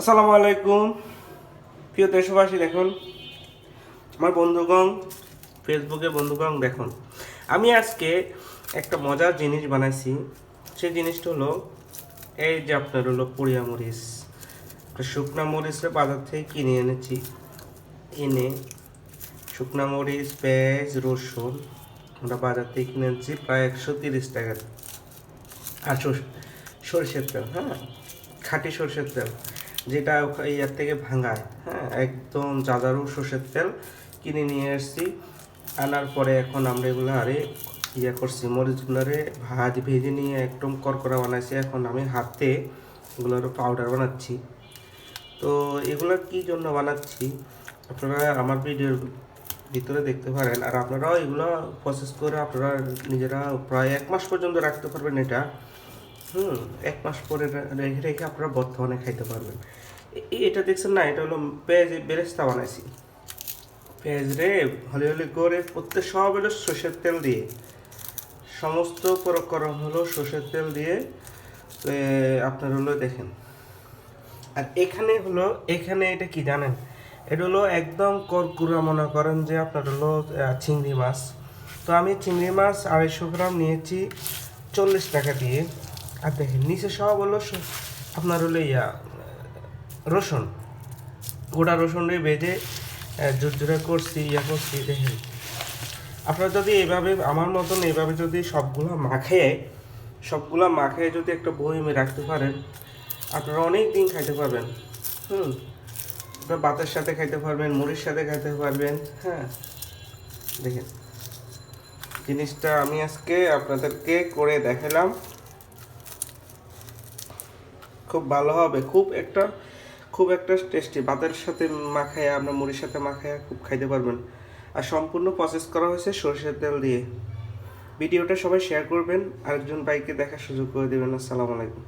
আসসালামু আলাইকুম। প্রিয় দেশবাসী, দেখুন, আমার বন্ধুগণ ফেসবুকে বন্ধুগণ, দেখুন, আমি আজকে একটা মজার জিনিস বানাইছি। সেই জিনিসটা হলো, এই যে আপনার হলো পুড়িয়া মরিচ। শুকনা মরিচটা বাজার থেকে কিনে এনেছি। এনে শুকনা মরিচ, পেঁয়াজ, রসুন আমরা বাজার থেকে কিনে এনেছি প্রায় একশো তিরিশ টাকার। আর সর- সরষের তেল হ্যাঁ? খাঁটি সরষের তেল। যেটা ইয়ার থেকে ভাঙায় হ্যাঁ একদম জাদারু সরষের তেল কিনে নিয়ে এসেছি। আনার পরে এখন আমরা এগুলো আরে ইয়া করছি মরিচগুলোরে ভাজ ভেজে নিয়ে একদম করকরা বানাইছি। এখন আমি হাতে এগুলোর পাউডার বানাচ্ছি। তো এগুলো কি জন্য বানাচ্ছি? আপনারা আমার ভিডিওর ভিতরে দেখতে পারেন। আর আপনারাও এগুলো প্রসেস করে আপনারা নিজেরা প্রায় এক মাস পর্যন্ত রাখতে পারবেন এটা। হুম, এক মাস পরে রেখে রেখে আপনারা বর্তমানে খাইতে পারবেন। এটা দেখছেন না, এটা হলো পেঁয়াজ, বেরেস্তা বানাইছি। পেঁয়াজ রে, হলে হলে করে প্রত্যেক সব হলো সর্ষের তেল দিয়ে। সমস্ত প্রকরণ হলো সর্ষের তেল দিয়ে আপনার হলো দেখেন। আর এখানে হলো, এখানে এটা কি জানেন? এটা হলো একদম করকুরা মনে করেন যে আপনার হলো চিংড়ি মাছ। তো আমি চিংড়ি মাছ আড়াইশো গ্রাম নিয়েছি, চল্লিশ টাকা দিয়ে। আর দেখেন, নিচে সব হলো আপনার হলো ইয়া, রসুন। গোটা রসুন দিয়ে বেজে জোরজোরে করছি, ইয়া করছি, দেখেন। আপনারা যদি এইভাবে আমার মতন এইভাবে যদি সবগুলো মাখে সবগুলো মাখে যদি একটা বইমে রাখতে পারেন, আপনারা অনেক দিন খাইতে পারবেন। হুম। আপনারা ভাতের সাথে খাইতে পারবেন, মুড়ির সাথে খাইতে পারবেন হ্যাঁ। দেখেন, জিনিসটা আমি আজকে আপনাদেরকে করে দেখালাম। খুব ভালো হবে। খুব একটা খুব একটা টেস্টি ভাতের সাথে মাখায় আপনার মুড়ির সাথে মাখায় খুব খাইতে পারবেন। আর সম্পূর্ণ প্রসেস করা হয়েছে সরষের তেল দিয়ে। ভিডিওটা সবাই শেয়ার করবেন। আরেকজন বাইকে দেখার সুযোগ করে দেবেন। আসসালামু আলাইকুম।